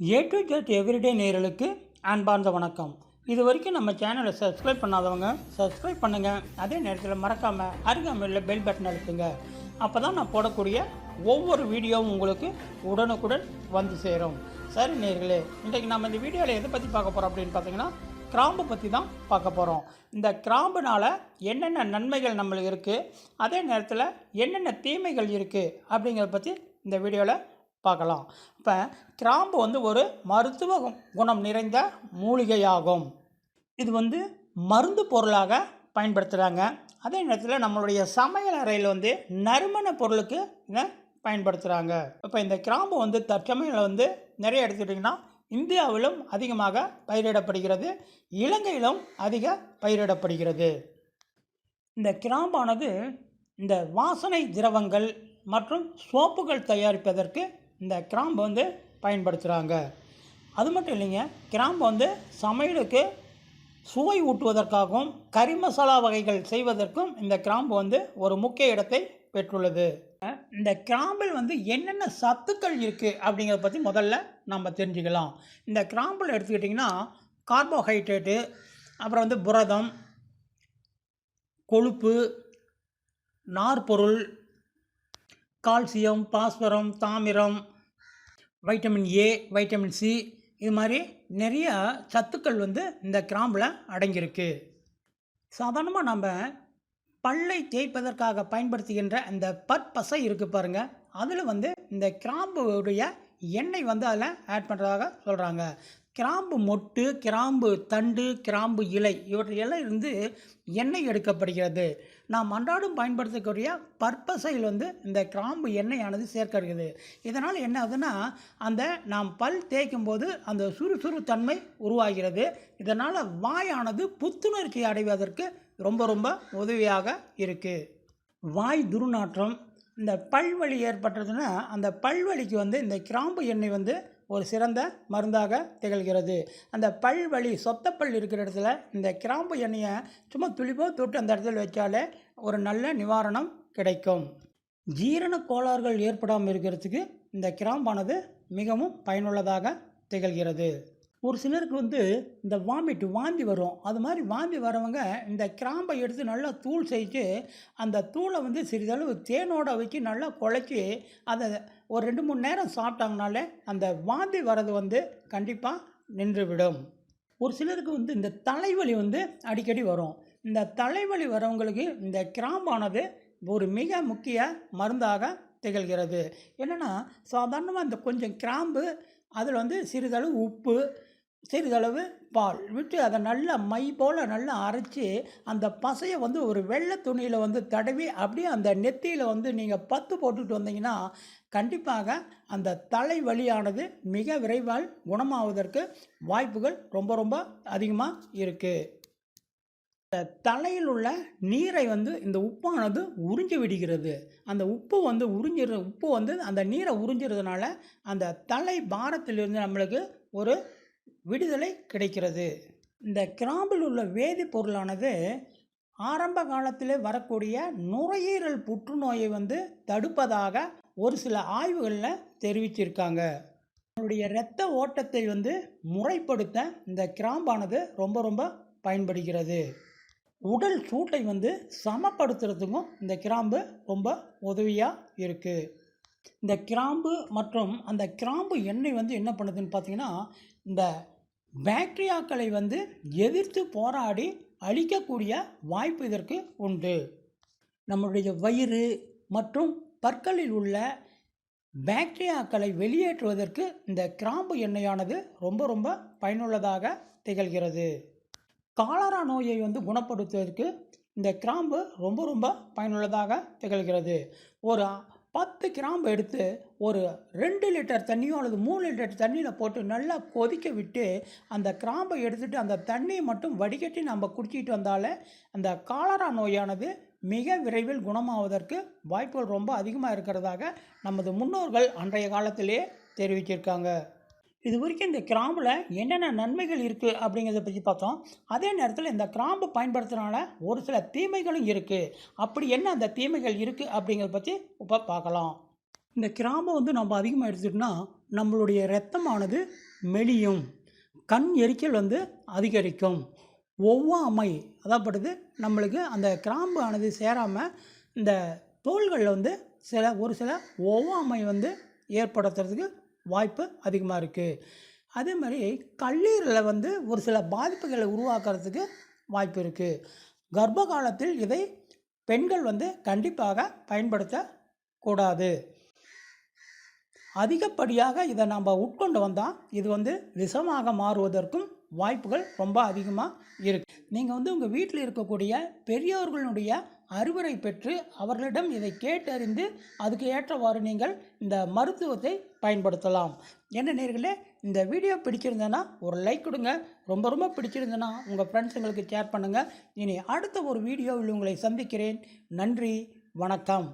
A to Z everyday நேரலுக்கு அன்பார்ந்த வணக்கம். இது வரைக்கும் நம்ம சேனலை சப்ஸ்கிரைப் பண்ணாதவங்க சப்ஸ்கிரைப் பண்ணுங்கள் அதே நேரத்தில் மறக்காமல் அருகாமையில் பெல் பட்டன் அழுத்துங்க. அப்போ தான் நான் போடக்கூடிய ஒவ்வொரு வீடியோவும் உங்களுக்கு உடனுக்குடன் வந்து சேரும். சரி நேர்களே இன்றைக்கு நம்ம இந்த வீடியோவில் எதை பற்றி பார்க்க போகிறோம் அப்படின்னு பார்த்தீங்கன்னா கிராம்பு பற்றி தான் பார்க்க போகிறோம் இந்த கிராம்புனால் என்னென்ன நன்மைகள் நம்மளுக்கு இருக்குது அதே நேரத்தில் என்னென்ன தீமைகள் இருக்குது அப்படிங்கிறத பற்றி இந்த வீடியோவில் பார்க்கலாம். இப்போ கிராம்பு வந்து ஒரு மருத்துவ குணம் நிறைந்த மூலிகையாகும். இது வந்து மருந்து பொருளாக பயன்படுத்துகிறாங்க அதே நேரத்தில் நம்மளுடைய சமையல் அறையில் வந்து நறுமண பொருளுக்கு இதை பயன்படுத்துகிறாங்க இப்போ இந்த கிராம்பு வந்து தற்சமயம் வந்து நிறைய எடுத்துக்கிட்டிங்கன்னா இந்தியாவிலும் அதிகமாக பயிரிடப்படுகிறது. இலங்கையிலும் அதிக பயிரிடப்படுகிறது. இந்த கிராம்பானது இந்த வாசனை திரவங்கள் மற்றும் சோப்புகள் தயாரிப்பதற்கு இந்த கிராம்பு வந்து பயன்படுத்துகிறாங்க அது மட்டும் இல்லைங்க கிராம்பு வந்து சமையலுக்கு சுவை ஊட்டுவதற்காகவும் கறி மசாலா வகைகள் செய்வதற்கும் இந்த கிராம்பு வந்து ஒரு முக்கிய இடத்தை பெற்றுள்ளது. இந்த கிராம்பில் வந்து என்னென்ன சத்துக்கள் இருக்குது அப்படிங்கிறத பற்றி முதல்ல நம்ம தெரிஞ்சுக்கலாம். இந்த கிராம்பில் எடுத்துக்கிட்டிங்கன்னா கார்போஹைட்ரேட்டு அப்புறம் வந்து புரதம் கொழுப்பு நார்பொருள் கால்சியம் பாஸ்பரம் தாமிரம் வைட்டமின் ஏ வைட்டமின் சி இது மாதிரி நிறைய சத்துக்கள் வந்து இந்த கிராம்பில் அடங்கியிருக்கு. சாதாரணமாக நம்ம பல்லை தேய்ப்பதற்காக பயன்படுத்துகின்ற அந்த பற்பசை இருக்குது பாருங்கள் அதில் வந்து இந்த கிராம்புடைய எண்ணெய் வந்து அதில் ஆட் பண்ணுறதாக சொல்கிறாங்க கிராம்பு மொட்டு கிராம்பு தண்டு கிராம்பு இலை இவற்றையெல்லாம் இருந்து எண்ணெய் எடுக்கப்படுகிறது. நாம் அன்றாடம் பயன்படுத்தக்கூடிய பற்பசையில் வந்து இந்த கிராம்பு எண்ணெயானது சேர்க்கிறது இதனால் என்ன ஆகுதுன்னா அந்த நாம் பல் தேய்க்கும் போது அந்த சுறுசுறு தன்மை உருவாகிறது. இதனால் வாயானது புத்துணர்ச்சி அடைவதற்கு ரொம்ப ரொம்ப உதவியாக இருக்குது வாய் துர்நாற்றம் இந்த பல்வலி ஏற்பட்டதுன்னா அந்த பல்வலிக்கு வந்து இந்த கிராம்பு எண்ணெய் வந்து ஒரு சிறந்த மருந்தாக திகழ்கிறது. அந்த பல் பல்வலி சொத்தப்பல் இருக்கிற இடத்துல இந்த கிராம்பு எண்ணெயை சும்மா துளிப்போ தொட்டு அந்த இடத்துல வச்சாலே ஒரு நல்ல நிவாரணம் கிடைக்கும். ஜீரண கோளாறுகள் ஏற்படாமல் இருக்கிறதுக்கு இந்த கிராம்பானது மிகவும் பயனுள்ளதாக திகழ்கிறது. ஒரு சிலருக்கு வந்து இந்த வாமிட் வாந்தி வரும். அது மாதிரி வாந்தி வரவங்க இந்த கிராம்பை எடுத்து நல்லா தூள் செய்து அந்த தூளை வந்து சிறிதளவு தேனோட வச்சு நல்லா குழச்சி அதை ஒரு ரெண்டு மூணு நேரம் சாப்பிட்டாங்கனாலே அந்த வாந்தி வர்றது வந்து கண்டிப்பாக நின்றுவிடும். ஒரு சிலருக்கு வந்து இந்த தலைவலி வந்து அடிக்கடி வரும். இந்த தலைவலி வரவங்களுக்கு இந்த கிராம்பானது ஒரு மிக முக்கிய மருந்தாக திகழ்கிறது. என்னென்னா சாதாரணமாக இந்த கொஞ்சம் கிராம்பு அதில் வந்து சிறிதளவு உப்பு சிறிதளவு பால் விட்டு அதை நல்லா மை போல் நல்லா அரைச்சி அந்த பசையை வந்து ஒரு வெள்ளை துணியில் வந்து தடவி அப்படியே அந்த நெத்தியில் வந்து நீங்கள் பத்து போட்டுட்டு வந்தீங்கன்னா கண்டிப்பாக அந்த தலைவலியானது மிக விரைவால் குணமாவதற்கு வாய்ப்புகள் ரொம்ப ரொம்ப அதிகமாக இருக்குது தலையில் உள்ள நீரை வந்து இந்த உப்பானது உறிஞ்சி விடுகிறது. அந்த உப்பு வந்து உறிஞ்சிற உப்பு வந்து அந்த நீரை உறிஞ்சிறதுனால அந்த தலை பாரத்திலிருந்து நம்மளுக்கு ஒரு விடுதலை கிடைக்கிறது. இந்த கிராம்பில் உள்ள வேதிப்பொருளானது ஆரம்ப காலத்தில் வரக்கூடிய நுரையீரல் புற்றுநோயை வந்து தடுப்பதாக ஒரு சில ஆய்வுகளில் தெரிவிச்சிருக்காங்க. நம்மளுடைய இரத்த ஓட்டத்தை வந்து முறைப்படுத்த இந்த கிராம்பானது ரொம்ப ரொம்ப பயன்படுகிறது. உடல் சூட்டை வந்து சமப்படுத்துறதுக்கும் இந்த கிராம்பு ரொம்ப உதவியாக இருக்குது இந்த கிராம்பு மற்றும் அந்த கிராம்பு எண்ணெய் வந்து என்ன பண்ணுதுன்னு பார்த்தீங்கன்னா இந்த பாக்டீரியாக்களை வந்து எதிர்த்து போராடி அழிக்கக்கூடிய வாய்ப்பு இதற்கு உண்டு. நம்மளுடைய வயிறு மற்றும் பற்களில் உள்ள பாக்டீரியாக்களை வெளியேற்றுவதற்கு இந்த கிராம்பு எண்ணெயானது ரொம்ப ரொம்ப பயனுள்ளதாக திகழ்கிறது. காலரா நோயை வந்து குணப்படுத்துவதற்கு இந்த கிராம்பு ரொம்ப ரொம்ப பயனுள்ளதாக திகழ்கிறது. ஒரு பத்து கிராம்பு எடுத்து ஒரு ரெண்டு லிட்டர் தண்ணியோ அல்லது மூணு லிட்டர் தண்ணியில் போட்டு நல்லா கொதிக்க விட்டு அந்த கிராம்பை எடுத்துகிட்டு அந்த தண்ணியை மட்டும் வடிகட்டி நம்ம குடிச்சிட்டு வந்தாலே அந்த காலரா நோயானது மிக விரைவில் குணமாவதற்கு வாய்ப்புகள் ரொம்ப அதிகமாக இருக்கிறதாக நமது முன்னோர்கள் அன்றைய காலத்திலே தெரிவிச்சிருக்காங்க. இது வரைக்கும் இந்த கிராம்பில் என்னென்ன நன்மைகள் இருக்குது அப்படிங்கிறத பற்றி பார்த்தோம். அதே நேரத்தில் இந்த கிராம்பு பயன்படுத்துகிறனால ஒரு சில தீமைகளும் இருக்குது அப்படி என்ன அந்த தீமைகள் இருக்குது அப்படிங்கிறத பற்றி இப்போ பார்க்கலாம். இந்த கிராம்பை வந்து நம்ம அதிகமாக எடுத்துக்கிட்டோம்னா நம்மளுடைய ரத்தமானது மெலியும். கண் எரிச்சல் வந்து அதிகரிக்கும். ஒவ்வாமை அதாகப்படுது நம்மளுக்கு அந்த கிராம்பு ஆனது சேராமல் இந்த தோள்களில் வந்து சில ஒரு சில ஒவ்வாமை வந்து ஏற்படுத்துறதுக்கு வாய்ப்பு அதிகமாக இருக்குது அதே மாதிரி கல்லீரலில் வந்து ஒரு சில பாதிப்புகளை உருவாக்குறதுக்கு வாய்ப்பு இருக்குது கர்ப்ப காலத்தில் இதை பெண்கள் வந்து கண்டிப்பாக பயன்படுத்தக்கூடாது. அதிகப்படியாக இதை நம்ம உட்கொண்டு வந்தால் இது வந்து விஷமாக மாறுவதற்கும் வாய்ப்புகள் ரொம்ப அதிகமாக இருக்கு. நீங்கள் வந்து உங்கள் வீட்டில் இருக்கக்கூடிய பெரியவர்களுடைய அறிவுரை பெற்று அவர்களிடம் இதை கேட்டறிந்து அதுக்கு ஏற்றவாறு நீங்கள் இந்த மருத்துவத்தை பயன்படுத்தலாம். என்ன நேர்களே இந்த வீடியோ பிடிச்சிருந்தேன்னா ஒரு லைக் கொடுங்க. ரொம்ப ரொம்ப பிடிச்சிருந்தேன்னா உங்கள் ஃப்ரெண்ட்ஸுங்களுக்கு ஷேர் பண்ணுங்கள் இனி அடுத்த ஒரு வீடியோவில் உங்களை சந்திக்கிறேன். நன்றி வணக்கம்.